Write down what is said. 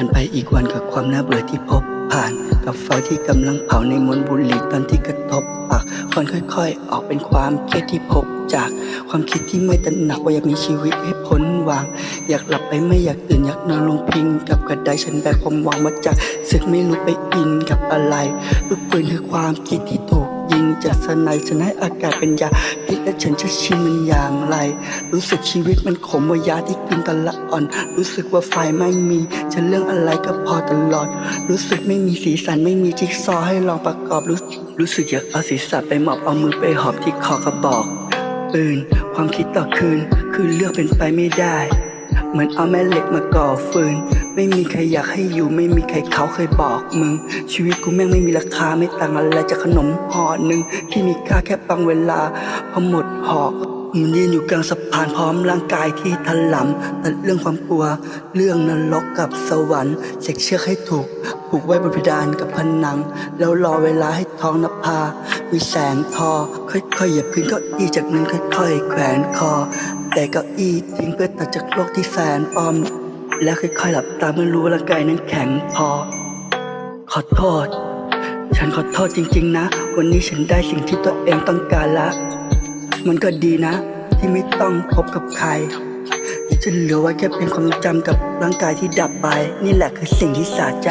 านไปอีกวันกับความน่าเบื่อที่พบผ่านกับไฟที่กำลังเผาในมวลบุหรี่ตอนที่กระทบปากควันค่อยๆ ออกเป็นความเครียดที่พบจากความคิดที่ไม่ตระหนักว่าอยากมีชีวิตให้พ้นวาง อยากหลับไปไม่อยากตื่นอยากนอนลงพิง กับกระไดฉันแบกความหวังมาจากศึกไม่รู้ไปอินกับอะไรลูกปืนคือความคิดที่ จากสนายฉันให้อากาศเป็นยาพิษและฉันจะชิมมันอย่างไร รู้สึกชีวิตมันขมว่ายาที่กินตละอ่อน รู้สึกว่าไฟไม่มีจะเรื่องอะไรก็พอตลอด รู้สึกไม่มีสีสันไม่มีจิ๊กซอว์ให้ลองประกอบรู้รู้สึกอยากเอาศีรษะไปหมอบเอามือไปหอบที่คอกระบอกปืนความคิดต่อคืนคือเลือกเป็นไปไม่ได้ เหมือนเอาแม่เหล็กมาก่อฟืน ไม่มีใครอยากให้อยู่ไม่มีใครเขาเคยบอกมึง ชีวิตกูแม่งไม่มีราคาไม่ต่างอะไรจากขนมห่อหนึ่งที่มีค่าแค่บางเวลาพอหมดหอก มันยืนอยู่กลางสะพานพร้อมร่างกายที่ถลำแต่เรื่องความกลัว เรื่องนรกกับสวรรค์เช็คเชือกให้ถูก ผูกไว้บนเพดานกับผนัง แล้วรอเวลาให้ท้องนภา มีแสงทอ ค่อยๆเหยียบพื้นเก้าอี้จากนั้นค่อยๆ แขวนคอ แต่เก้าอี้ทิ้งเพื่อตัดจากโลกที่แสนปลอม แล้วค่อยๆหลับตาเมื่อรู้ว่าร่างกายนั้นแข็งพอ ขอโทษ ฉันขอโทษจริง ๆ นะ วันนี้ฉันได้สิ่งที่ตัวเองต้องการละ มันก็ดีนะ ที่ไม่ต้องพบกับใครฉันเหลือไว้แค่เป็นความจำกับร่างกายที่ดับไป นี่แหละคือสิ่งที่สะใจ